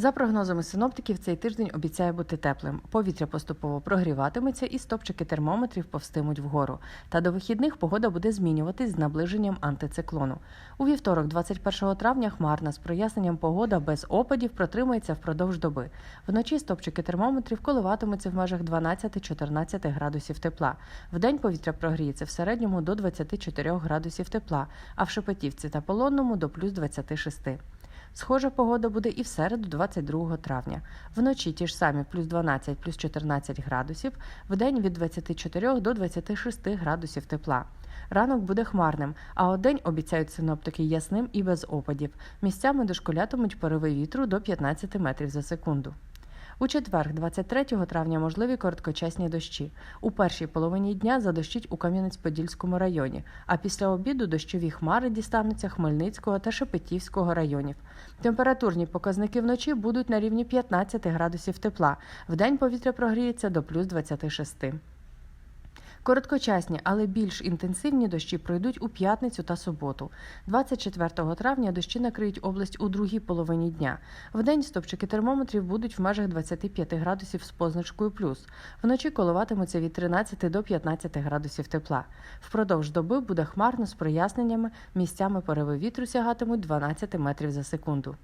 За прогнозами синоптиків, цей тиждень обіцяє бути теплим. Повітря поступово прогріватиметься і стопчики термометрів повстимуть вгору. Та до вихідних погода буде змінюватись з наближенням антициклону. У вівторок, 21 травня, хмарна з проясненням погода без опадів протримається впродовж доби. Вночі стопчики термометрів коливатимуться в межах 12-14 градусів тепла. Вдень повітря прогріється в середньому до 24 градусів тепла, а в Шепетівці та Полонному до плюс 26. Схожа погода буде і в середу, 22 травня. Вночі ті ж самі плюс 12, плюс 14 градусів, вдень від 24 до 26 градусів тепла. Ранок буде хмарним, а одень день обіцяють синоптики ясним і без опадів. Місцями дошколятимуть пориви вітру до 15 метрів за секунду. У четвер, 23 травня, можливі короткочасні дощі. У першій половині дня задощить у Кам'янець-Подільському районі, а після обіду дощові хмари дістануться Хмельницького та Шепетівського районів. Температурні показники вночі будуть на рівні 15 градусів тепла. Вдень повітря прогріється до плюс 26. Короткочасні, але більш інтенсивні дощі пройдуть у п'ятницю та суботу. 24 травня дощі накриють область у другій половині дня. Вдень стопчики термометрів будуть в межах 25 градусів з позначкою плюс. Вночі коливатимуться від 13 до 15 градусів тепла. Впродовж доби буде хмарно з проясненнями, місцями пориви вітру сягатимуть 12 метрів за секунду.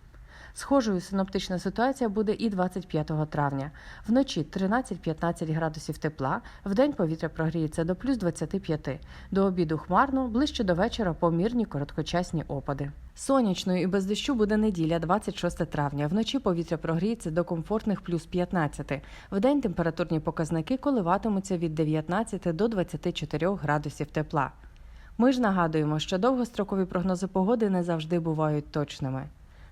Схожою синоптична ситуація буде і 25 травня. Вночі 13-15 градусів тепла, вдень повітря прогріється до плюс 25. До обіду хмарно, ближче до вечора помірні короткочасні опади. Сонячною і без дощу буде неділя, 26 травня. Вночі повітря прогріється до комфортних плюс 15. Вдень температурні показники коливатимуться від 19 до 24 градусів тепла. Ми ж нагадуємо, що довгострокові прогнози погоди не завжди бувають точними.